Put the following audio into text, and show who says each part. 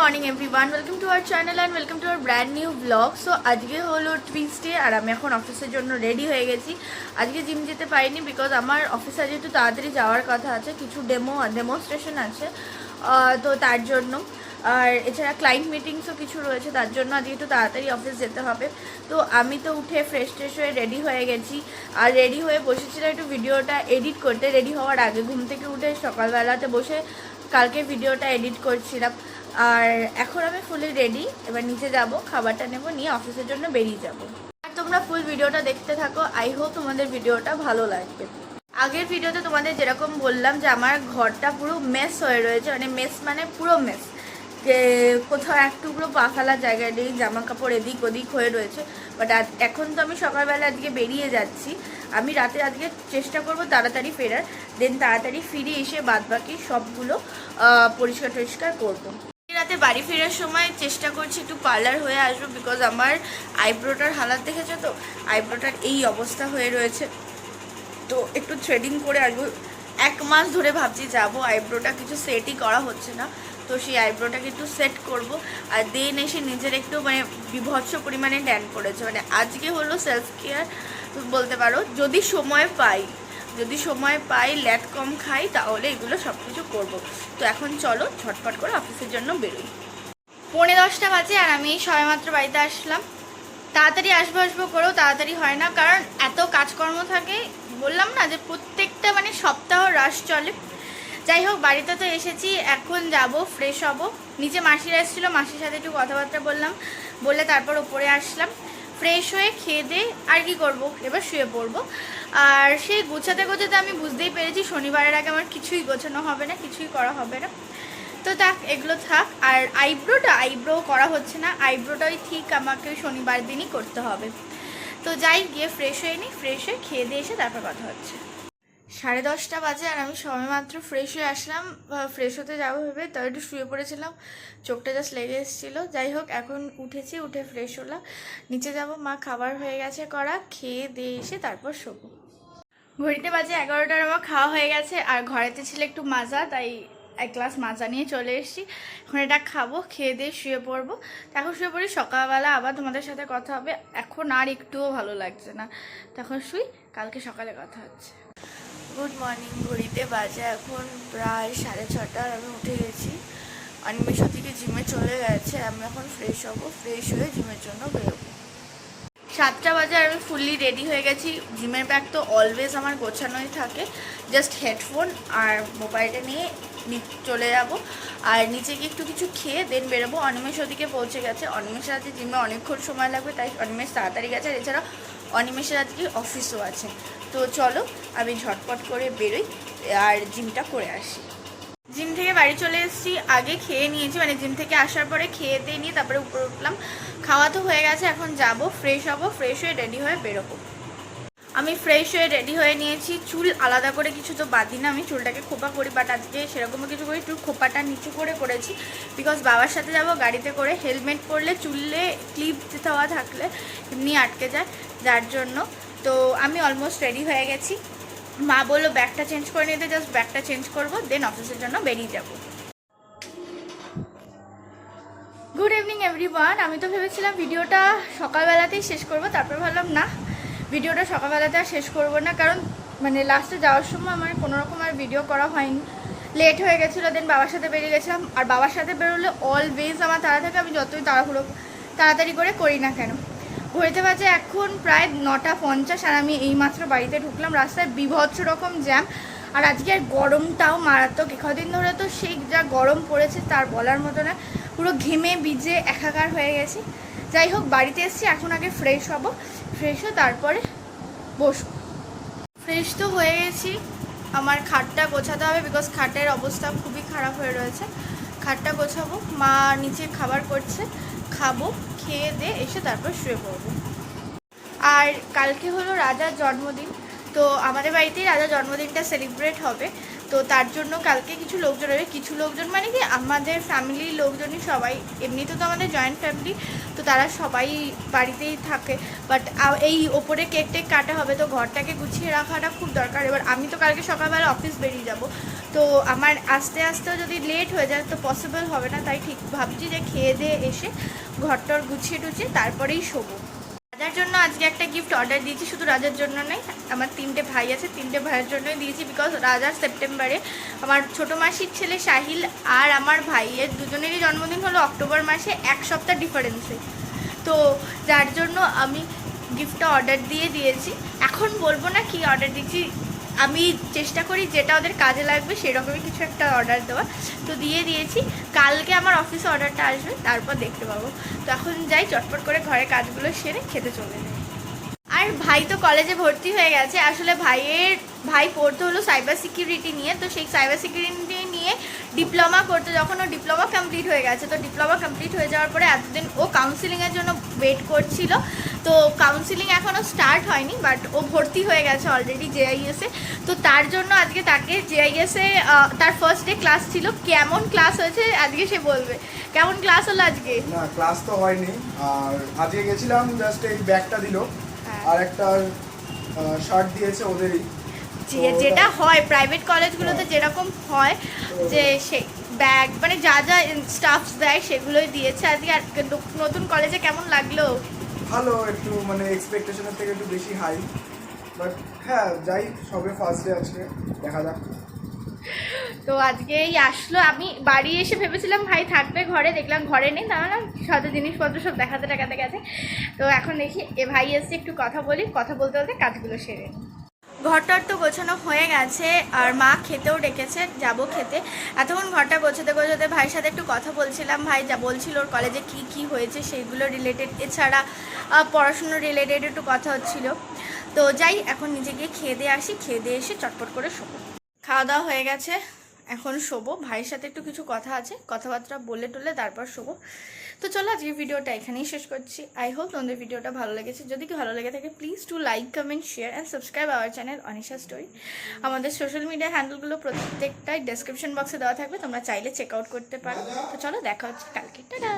Speaker 1: Morning everyone welcome to our channel and welcome to our brand new vlog so আজকে হলো Tuesday আর আমি এখন অফিসের জন্য রেডি হয়ে গেছি। আজকে জিম যেতে পারিনি বিকজ আমার অফিসে আজকে একটু তাড়াতাড়ি যাওয়ার কথা আছে, কিছু ডেমো ডেমনস্ট্রেশন আছে তো তার জন্য। আর এছাড়া ক্লায়েন্ট মিটিংসও কিছু রয়েছে, তার জন্য আজকে একটু তাড়াতাড়ি অফিস যেতে হবে। তো আমি তো উঠে ফ্রেশ ট্রেশ হয়ে রেডি হয়ে গেছি। আর রেডি হয়ে বসেছিলাম একটু ভিডিওটা এডিট করতে। রেডি হওয়ার আগে ঘুম থেকে উঠে সকালবেলাতে বসে কালকে ভিডিওটা এডিট করছিলাম। আর এখন আমি ফুলি রেডি এবার নিচে যাব, খাবারটা নেব, নিয়ে অফিসের জন্য বেরিয়ে যাব। আর তোমরা ফুল ভিডিওটা দেখতে থাকো। আই হোপ তোমাদের ভিডিওটা ভালো লাগবে। আগের ভিডিওতে তোমাদের যেরকম বললাম যে আমার ঘরটা পুরো মেস হয়ে রয়েছে মানে মেস মানে পুরো মেস যে কোথাও এক টুকরো পা জায়গা নেই জামা কাপড় এদিক ওদিক হয়ে রয়েছে। বাট এখন তো আমি সকালবেলা আজকে বেরিয়ে যাচ্ছি। আমি রাতে আজকে চেষ্টা করব তাড়াতাড়ি ফেরার। দেন তাড়াতাড়ি ফিরে এসে বাদবাকি সবগুলো পরিষ্কার টরিষ্কার করব। রাতে বাড়ি ফেরার সময় চেষ্টা করছি একটু পার্লার হয়ে আসব বিকজ আমার আইব্রোটার হালাত দেখেছ তো? আইব্রোটার এই অবস্থা হয়ে রয়েছে। তো একটু থ্রেডিং করে আসব। এক মাস ধরে ভাবছি যাব। আইব্রোটা কিছু সেটই করা হচ্ছে না। তো সেই আইব্রোটাকে একটু সেট করব। আর দেন এসে নিজের একটু মানে বিভৎস পরিমাণে ড্যান করেছে। মানে আজকে হলো সেলফ কেয়ার বলতে পারো। যদি সময় পাই। যদি সময় পাই ল্যাট কম খাই, তাহলে এগুলো সব কিছু করব। তো এখন চলো, ঝটপট করে অফিসের জন্য বেরোই। পৌনে দশটা বাজে আর আমি সবেমাত্র বাড়িতে আসলাম। তাড়াতাড়ি আসব আসব করেও তাড়াতাড়ি হয় না, কারণ এত কাজকর্ম থাকে। বললাম না যে প্রত্যেকটা মানে সপ্তাহ রাশ চলে। যাই হোক, বাড়িতে তো এসেছি, এখন যাব ফ্রেশ হব। নিচে মাসিরা এসেছিল, মাসির সাথে একটু কথাবার্তা বললাম। বলে তারপর ওপরে আসলাম। ফ্রেশ হয়ে খেয়ে দিয়ে আর কি করব? এবার শুয়ে পড়ব। আর সেই গোছাতে গোছাতে আমি বুঝতেই পেরেছি, শনিবারের আগে আমার কিছুই গোছানো হবে না, কিছুই করা হবে না। তো থাক, এগুলো থাক। আর আইব্রোটা আইব্রো করা হচ্ছে না। আইব্রোটাই ঠিক আমাকে শনিবার দিনই করতে হবে। তো যাই গিয়ে ফ্রেশ হয়ে নিই ফ্রেশ হয়ে খেয়ে দিয়ে এসে তারপর কথা হচ্ছে। সাড়ে দশটা বাজে আর আমি সবেমাত্র ফ্রেশ হয়ে আসলাম ফ্রেশ হতে যাব ভেবে তাও একটু শুয়ে পড়েছিলাম, চোখটা জাস্ট লেগে এসেছিল। যাই হোক, এখন উঠেছি, উঠে ফ্রেশ হলাম। নিচে যাব, মা খাবার হয়ে গেছে করা খেয়ে দিয়ে এসে তারপর শোবো। ঘড়িতে বাজে এগারোটার আমার খাওয়া হয়ে গেছে, আর ঘরেতে ছিল একটু মাজা, তাই এক গ্লাস মাজা নিয়ে চলে এসেছি। এখন এটা খাব, খেয়ে দিয়ে শুয়ে পড়ব। এখন শুয়ে পড়ি, সকালবেলা আবার তোমাদের সাথে কথা হবে। এখন আর একটুও ভালো লাগছে না। তখন শুই, কালকে সকালে কথা হচ্ছে। গুড মর্নিং, ঘড়িতে বাজে এখন প্রায় সাড়ে ছটার, আমি উঠে গেছি। অনিমেষা থেকে জিমে চলে গেছে, আমি এখন ফ্রেশ হব ফ্রেশ হয়ে জিমের জন্য বেরোবো। সাতটা বাজে আমি ফুললি রেডি হয়ে গেছি। জিমের ব্যাগ তো অলওয়েজ আমার গোছানোই থাকে। জাস্ট হেডফোন আর মোবাইলটা নিয়ে চলে যাব। আর নিচে গিয়ে একটু কিছু খেয়ে দেন বেরোবো। অনিমেষ ওদিকে পৌঁছে গেছে। অনিমেষ আজকে জিমে অনেকক্ষণ সময় লাগবে, তাই অনিমেষ তাড়াতাড়ি গেছে। আর এছাড়া অনিমেষের আজকে অফিসও আছে। তো চলো, আমি ঝটপট করে বেরোই আর জিমটা করে আসি। জিম থেকে বাড়ি চলে এসেছি, আগে খেয়ে নিয়েছি মানে জিম থেকে আসার পরে খেয়ে দিয়ে নিয়ে তারপরে উপরে উঠলাম। খাওয়া তো হয়ে গেছে, এখন যাব ফ্রেশ হব ফ্রেশ হয়ে রেডি হয়ে বেরোবো। আমি ফ্রেশ হয়ে রেডি হয়ে নিয়েছি, চুল আলাদা করে কিছু তো বাদি না আমি, চুলটাকে খোপা করি বাট আজকে সেরকমও কিছু করি একটু খোপাটা নিচু করে করেছি। বিকজ বাবার সাথে যাব, গাড়িতে করে হেলমেট পরলে চুলে ক্লিপ দেওয়া থাকলে, এমনি আটকে যায়। যার জন্য। তো আমি অলমোস্ট রেডি হয়ে গেছি। মা বলল ব্যাগটা চেঞ্জ করে নিতে জাস্ট ব্যাগটা চেঞ্জ করব দেন অফিসের জন্য বেরিয়ে যাব। গুড ইভিনিং এভরিওয়ান আমি তো ভেবেছিলাম ভিডিওটা সকালবেলাতেই শেষ করব, তারপর ভাবলাম, না, ভিডিওটা সকালবেলাতে আর শেষ করব না। কারণ মানে লাস্টে যাওয়ার সময় আমার কোনো রকম আর ভিডিও করা হয়নি। লেট হয়ে গেছিল দেন বাবার সাথে বেরিয়ে গেছিলাম। আর বাবার সাথে বেরোলে অলওয়েজ আমার তাড়া থাকে আমি যতই তাড়াহুড়ো, তাড়াতাড়ি করে করি না কেন। ঘড়িতে বাজে এখন প্রায় নটা পঞ্চাশ আর আমি এইমাত্র বাড়িতে ঢুকলাম। রাস্তায় বিভৎস রকম জ্যাম। আর আজকে আর গরমটাও মারাত্মক। কদিন ধরে তো সেই যা গরম পড়েছে তার বলার মতো না। পুরো ঘেমে ভিজে একাকার হয়ে গেছি। যাই হোক, বাড়িতে এসছি, এখন আগে ফ্রেশ হব। ফ্রেশ হয়ে তারপরে বসবো। ফ্রেশ তো হয়ে গেছি। আমার খাটটা গোছাতে হবে বিকজ খাটের অবস্থা খুবই খারাপ হয়ে রয়েছে। খাটটা গোছাবো। মা নিচে খাবার করছে। খাব, খেয়ে দিয়ে এসে তারপর শুয়ে পড়ব। আর কালকে হলো রাজার জন্মদিন, তো আমাদের বাড়িতেই রাজার জন্মদিনটা সেলিব্রেট হবে। তো তার জন্য কালকে কিছু লোকজন হবে কিছু লোকজন মানে কি, আমাদের ফ্যামিলির লোকজনই সবাই। এমনিতে তো আমাদের জয়েন্ট ফ্যামিলি তো তারা সবাই বাড়িতেই থাকে। বাট এই ওপরে কেক টেক কাটা হবে, তো ঘরটাকে গুছিয়ে রাখাটা খুব দরকার। এবার আমি তো কালকে সকালবেলা অফিস বেরিয়ে যাব। তো আমার আস্তে আস্তে যদি লেট হয়ে যায়, তো পসিবল হবে না। তাই ঠিক ভাবছি যে খেয়ে দিয়ে এসে ঘরটর গুছিয়ে টুছিয়ে তারপরেই শোবো। রাজার জন্য আজকে একটা গিফট অর্ডার দিয়েছি, শুধু রাজার জন্য নয়, আমার তিনটে ভাই আছে, তিনটে ভাইয়ের জন্যই দিয়েছি বিকজ রাজার সেপ্টেম্বরে আমার ছোটো মাসির ছেলে সাহিল আর আমার ভাইয়ের দুজনেরই জন্মদিন হলো অক্টোবর মাসে, এক সপ্তাহ ডিফারেন্সে তো যার জন্য আমি গিফটটা অর্ডার দিয়ে দিয়েছি। এখন বলব না কি অর্ডার দিয়েছি আমি চেষ্টা করি যেটা ওদের কাজে লাগবে সেরকমই কিছু একটা অর্ডার দেওয়া তো দিয়ে দিয়েছি। কালকে আমার অফিসে অর্ডারটা আসবে, তারপর দেখতে পাবো। তো এখন যাই, চটপট করে ঘরে কাজগুলো সেরে খেতে চলে যাই। আর ভাই তো কলেজে ভর্তি হয়ে গেছে। আসলে ভাইয়ের, ভাই পড়তে হলো সাইবার সিকিউরিটি নিয়ে, তো সেই সাইবার সিকিউরিটি নিয়ে ডিপ্লোমা করতে যখন ও ডিপ্লোমা কমপ্লিট হয়ে গেছে তো ডিপ্লোমা কমপ্লিট হয়ে যাওয়ার পরে এতদিন ও কাউন্সিলিংয়ের জন্য ওয়েট করছিল। তো কাউন্সিলিং এখনও স্টার্ট হয়নি বাট ও ভর্তি হয়ে গেছে অলরেডি জেআইএসে তো তার জন্য আজকে তাকে জেআইএসে তার ফার্স্ট ডে ক্লাস ছিল। কেমন ক্লাস হয়েছে আজকে সে বলবে। কেমন ক্লাস হলো আজকে?
Speaker 2: না ক্লাস তো হয়নি। আর আজকে গেছিলাম জাস্ট এই ব্যাগটা দিল।
Speaker 1: হ্যাঁ।
Speaker 2: আর একটা শার্ট দিয়েছে ওদেরই।
Speaker 1: যেটা হয় প্রাইভেট কলেজগুলোতে। যেরকম হয় যে সে ব্যাগ মানে যা যা স্টাফস দেয় সেগুলোই দিয়েছে আজকে আর নতুন কলেজে কেমন লাগল?
Speaker 2: ভালো একটু মানে এক্সপেকটেশনের থেকে একটু বেশি হাই বাট হ্যাঁ যাই সবে ফার্স্ট ডে আজকে দেখা যাক।
Speaker 1: তো আজকে এই আসলো। আমি বাড়ি এসে ভেবেছিলাম ভাই থাকবে ঘরে। দেখলাম ঘরে নেই। না না সাথে জিনিসপত্র সব দেখাতে দেখাতে গেছে। তো এখন দেখি এ ভাই এসে একটু কথা বলি। কথা বলতে বলতে কাজগুলো সেরে। ঘরটার তো গোছানো হয়ে গেছে আর মা খেতেও ডেকেছে, যাব খেতে। এতক্ষণ ঘরটা গোছাতে গোছাতে ভাইয়ের সাথে একটু কথা বলছিলাম। ভাই যা বলছিল ওর কলেজে কি কি হয়েছে সেইগুলো রিলেটেড এছাড়া পড়াশুনো রিলেটেড একটু কথা হচ্ছিল। তো যাই, এখন নিজে গিয়ে খেয়ে দিয়ে আসি, খেয়ে দিয়ে এসে চটপট করে শোবো। খাওয়া দাওয়া হয়ে গেছে, এখন শোবো। ভাইয়ের সাথে একটু কিছু কথা আছে, কথাবার্তা বলে টলে তারপর শোবো। তো চলো আজকে ভিডিওটা এখানেই শেষ করছি। আই হোপ তোমাদের ভিডিওটা ভালো লেগেছে। যদি কি ভালো লেগে থাকে please to like comment share and subscribe our channel Anisha story আমাদের সোশ্যাল মিডিয়া হ্যান্ডেলগুলো প্রত্যেকটাই ডেসক্রিপশন বক্সে দেওয়া থাকবে। তোমরা চাইলে চেক আউট করতে পারো। তো চলো দেখা হচ্ছে কালকে। টাটা